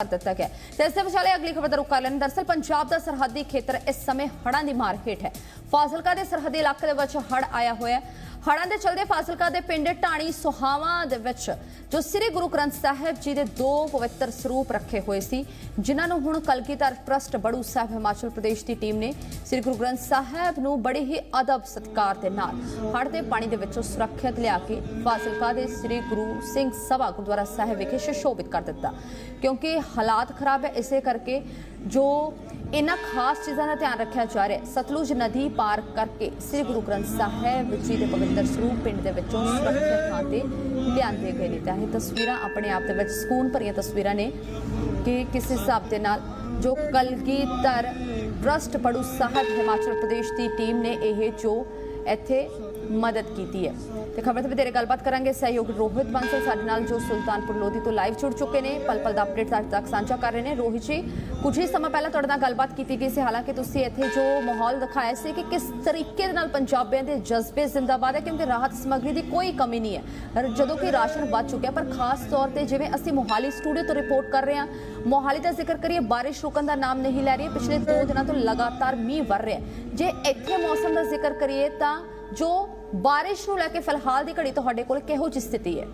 ਕਰ ਦਿੱਤਾ ਗਿਆ ਤੇ ਇਸ ਦੇ ਵਿਚਾਲੇ ਅਗਲੀ ਖਬਰ ਦਾ ਰੁਖ ਕਰ ਲੈਣ। ਦਰਸਲ ਪੰਜਾਬ ਦਾ ਸਰਹੱਦੀ ਖੇਤਰ ਇਸ ਸਮੇਂ ਹੜਾਂ ਦੀ ਮਾਰ ਹੇਠ ਹੈ। ਫਾਜ਼ਿਲਕਾ ਦੇ ਸਰਹੱਦੀ ਇਲਾਕੇ ਦੇ ਵਿੱਚ ਹੜ ਆਇਆ ਹੋਇਆ ਹੈ ਹੜ੍ਹਾਂ ਦੇ ਚਲਦੇ ਫਾਜ਼ਿਲਕਾ ਦੇ ਪਿੰਡ ਢਾਣੀ ਸੁਹਾਵਾਂ ਦੇ ਵਿੱਚ, ਜੋ ਸ੍ਰੀ ਗੁਰੂ ਗ੍ਰੰਥ ਸਾਹਿਬ ਜੀ ਦੇ ਦੋ ਪਵਿੱਤਰ ਸਰੂਪ ਰੱਖੇ ਹੋਏ ਸੀ, ਜਿਨ੍ਹਾਂ ਨੂੰ ਹੁਣ ਕਲਗੀਧਰ ਟਰਸਟ ਬੜੂ ਸਾਹਿਬ ਹਿਮਾਚਲ ਪ੍ਰਦੇਸ਼ ਦੀ ਟੀਮ ਨੇ ਸ੍ਰੀ ਗੁਰੂ ਗ੍ਰੰਥ ਸਾਹਿਬ ਨੂੰ ਬੜੇ ਹੀ ਅਦਬ ਸਤਕਾਰ ਦੇ ਨਾਲ ਹੜ੍ਹ ਦੇ ਪਾਣੀ ਦੇ ਵਿੱਚੋਂ ਸੁਰੱਖਿਅਤ ਲਿਆ ਕੇ ਫਾਜ਼ਿਲਕਾ ਦੇ ਸ੍ਰੀ ਗੁਰੂ ਸਿੰਘ ਸਭਾ ਗੁਰਦੁਆਰਾ ਸਾਹਿਬ ਵਿਖੇ ਸੁਸ਼ੋਭਿਤ ਕਰ ਦਿੱਤਾ। ਕਿਉਂਕਿ ਹਾਲਾਤ ਖਰਾਬ ਹੈ, ਇਸੇ ਕਰਕੇ ਜੋ ਇਹਨਾਂ ਖਾਸ ਚੀਜ਼ਾਂ ਦਾ ਧਿਆਨ ਰੱਖਿਆ ਜਾ ਰਿਹਾ ਹੈ। ਸਤਲੁਜ ਨਦੀ ਪਾਰ ਕਰਕੇ ਸ੍ਰੀ ਗੁਰੂ ਗ੍ਰੰਥ ਸਾਹਿਬ ਜੀ ਦੇ ਪਵਿੱਤਰ ਸਰੂਪ ਪਿੰਡ ਦੇ ਵਿੱਚੋਂ ਸੁਰੱਖਿਅਤ ਥਾਂ ਤੇ ਲਿਆਂਦੇ ਗਏ ਨੇ। ਤਾਂ ਇਹ ਤਸਵੀਰਾਂ ਆਪਣੇ ਆਪ ਦੇ ਵਿੱਚ ਸਕੂਨ ਭਰੀਆਂ ਤਸਵੀਰਾਂ ਨੇ ਕਿ ਕਿਸ ਹਿਸਾਬ ਦੇ ਨਾਲ ਜੋ ਕਲਗੀਧਰ ਟਰਸਟ ਪੜੂ ਸਾਹਿਬ ਹਿਮਾਚਲ ਪ੍ਰਦੇਸ਼ ਦੀ ਟੀਮ ਨੇ ਇਹ ਜੋ ਇੱਥੇ ਮਦਦ ਕੀਤੀ ਹੈ। ਤੇ ਖਬਰ ਤੇ ਵਧੇਰੇ ਗੱਲਬਾਤ ਕਰਾਂਗੇ। ਸਹਿਯੋਗ ਰੋਹਿਤ ਬਾਂਸਲ ਸਾਡੇ ਨਾਲ, ਜੋ ਸੁਲਤਾਨਪੁਰ ਲੋਧੀ ਤੋਂ ਲਾਈਵ ਜੁੜ ਚੁੱਕੇ ਨੇ। ਪਲ ਪਲ ਦਾ ਅਪਡੇਟ ਸਾਡੇ ਤੱਕ ਸਾਂਝਾ ਕਰ ਰਹੇ ਨੇ। ਰੋਹਿਤ ਜੀ, ਕੁਝ ਹੀ ਸਮਾਂ ਪਹਿਲਾਂ ਤੁਹਾਡੇ ਨਾਲ ਗੱਲਬਾਤ ਕੀਤੀ ਗਈ ਸੀ। ਹਾਲਾਂਕਿ ਤੁਸੀਂ ਇੱਥੇ ਜੋ ਮਾਹੌਲ ਦਿਖਾਇਆ ਸੀ ਕਿ ਕਿਸ ਤਰੀਕੇ ਦੇ ਨਾਲ ਪੰਜਾਬੀਆਂ ਦੇ ਜਜ਼ਬੇ ਜ਼ਿੰਦਾਬਾਦ ਹੈ, ਕਿਉਂਕਿ ਰਾਹਤ ਸਮੱਗਰੀ ਦੀ ਕੋਈ ਕਮੀ ਨਹੀਂ ਹੈ। ਜਦੋਂ ਕਿ ਰਾਸ਼ਨ ਵੱਧ ਚੁੱਕਿਆ, ਪਰ ਖਾਸ ਤੌਰ ਤੇ ਜਿਵੇਂ ਅਸੀਂ ਮੋਹਾਲੀ ਸਟੂਡੀਓ ਤੋਂ ਰਿਪੋਰਟ ਕਰ ਰਹੇ ਹਾਂ, ਮੋਹਾਲੀ ਦਾ ਜ਼ਿਕਰ ਕਰੀਏ, ਬਾਰਿਸ਼ ਰੁਕਣ ਦਾ ਨਾਮ ਨਹੀਂ ਲੈ ਰਹੀ ਪਿਛਲੇ 2 ਦਿਨਾਂ ਤੋਂ ਲਗਾਤਾਰ ਮੀਂਹ ਵਰ ਰਿਹਾ ਜੇ ਇੱਥੇ ਮੌਸਮ ਦਾ ਜ਼ਿਕਰ ਕਰੀਏ ਤਾਂ ਜੋ ਬਾਰਿਸ਼ ਨੂੰ ਲੈ ਕੇ ਫਿਲਹਾਲ ਦੀ ਘੜੀ ਤੁਹਾਡੇ ਕੋਲ ਕਿਹੋ ਜਿਹੀ ਸਥਿਤੀ ਹੈ?